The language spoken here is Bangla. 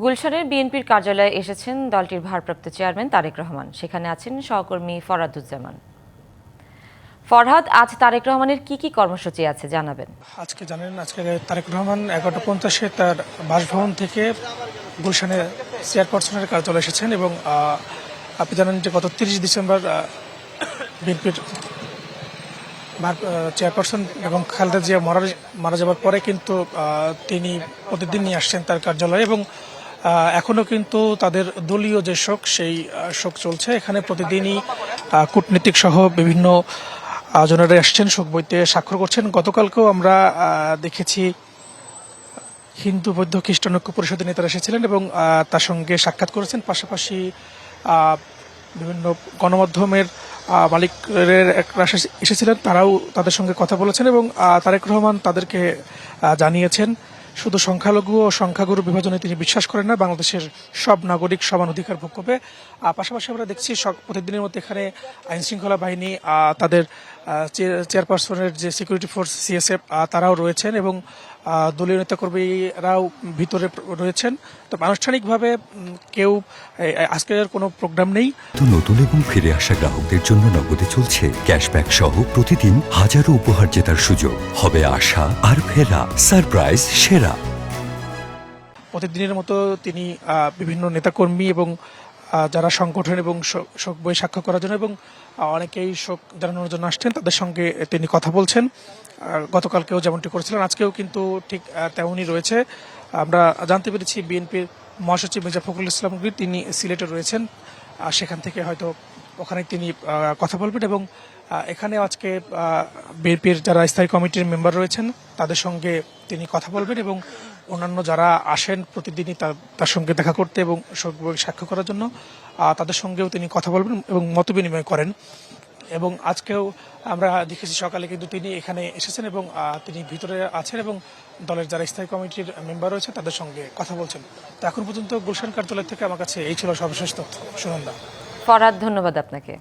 গুলশানের বিএনপির কার্যালয়ে এসেছেন দলটির ভারপ্রাপ্ত চেয়ারম্যান তারেক রহমান। সেখানে আছেন সহকর্মী ফরাদুজ্জামান। ফরহাদ, আজ তারেক রহমানের কি কি কর্মসূচি আছে জানাবেন? আজকে জানেন, আজকে তারেক রহমান এগারোটা পঞ্চাশে তার বাসভবন থেকে গুলশানে চেয়ারপারসনের কার্যালয়ে এসেছেন এবং আপনি জানেন যে গত তিরিশ ডিসেম্বর বিএনপির চেয়ারপারসন এবং খালেদা জিয়া মারা মারা যাওয়ার পরে কিন্তু তিনি প্রতিদিন নিয়ে আসছেন তার কার্যালয়ে এবং আহ, এখনও কিন্তু তাদের দলীয় যে শোক সেই শোক চলছে। এখানে প্রতিদিনই কূটনীতিক সহ বিভিন্ন জনেরা আসছেন শোক বইতে স্বাক্ষর করছেন। গতকালকেও আমরা দেখেছি হিন্দু বৌদ্ধ খ্রিস্টান ঐক্য পরিষদের নেতারা এসেছিলেন এবং তার সঙ্গে সাক্ষাৎ করেছেন। পাশাপাশি বিভিন্ন গণমাধ্যমের মালিকের একরা এসেছিলেন। তারাও তাদের সঙ্গে কথা বলেছেন এবং তারেক রহমান তাদেরকে জানিয়েছেন শুধু সংখ্যালঘু ও সংখ্যাগুরু বিভাজনে তিনি বিশ্বাস করেন না, বাংলাদেশের সব নাগরিক সমান অধিকার ভোগ করবে। পাশাপাশি আমরা দেখছি প্রতিদিনের মধ্যে এখানে আইনশৃঙ্খলা বাহিনী তাদের চেয়ারপারসনের যে সিকিউরিটি ফোর্স সিএসএফ তারাও রয়েছেন এবং দলীয় নেতাকর্মীরাও ভিতরে রয়েছেন। তো আনুষ্ঠানিকভাবে কেউ আজকের কোনো প্রোগ্রাম নেই। তো নতুন এবং ফিরে আসা গ্রাহকদের জন্য নগদে চলছে ক্যাশব্যাক সহ প্রতিদিন হাজারো উপহার জেতার সুযোগ। হবে আশা আর ফেরা সারপ্রাইজ সেরা। প্রতিদিনের মতো তিনি বিভিন্ন নেতাকর্মী এবং যারা সংগঠন এবং শোক- বই সাক্ষ্য করার জন্য এবং অনেকেই শোক জানানোর জন্য আসছেন, তাদের সঙ্গে তিনি কথা বলছেন। গতকালকেও যেমনটি করেছিলেন, আজকেও কিন্তু ঠিক তেমনই রয়েছে। আমরা জানতে পেরেছি বিএনপির মহাসচিব মির্জা ফখরুল ইসলাম তিনি সিলেটে রয়েছেন। সেখান থেকে হয়তো ওখানে তিনি কথা বলবেন এবং এখানে আজকে বিএনপির যারা স্থায়ী কমিটির মেম্বার রয়েছেন, তাদের সঙ্গে তিনি কথা বলবেন এবং অন্যান্য যারা আসেন প্রতিদিনই তার সঙ্গে দেখা করতে এবং সাক্ষ্য করার জন্য তাদের সঙ্গেও তিনি কথা বলবেন এবং মত বিনিময় করেন। এবং আজকেও আমরা দেখেছি সকালে কিন্তু তিনি এখানে এসেছেন এবং তিনি ভিতরে আছেন এবং দলের যারা স্থায়ী কমিটির মেম্বার রয়েছে তাদের সঙ্গে কথা বলছেন। তো এখন পর্যন্ত গুলশান কার্যালয় থেকে আমার কাছে এই ছিল সর্বশেষ তথ্য। সুনন্দা। ফরহাদ ধন্যবাদ আপনাকে।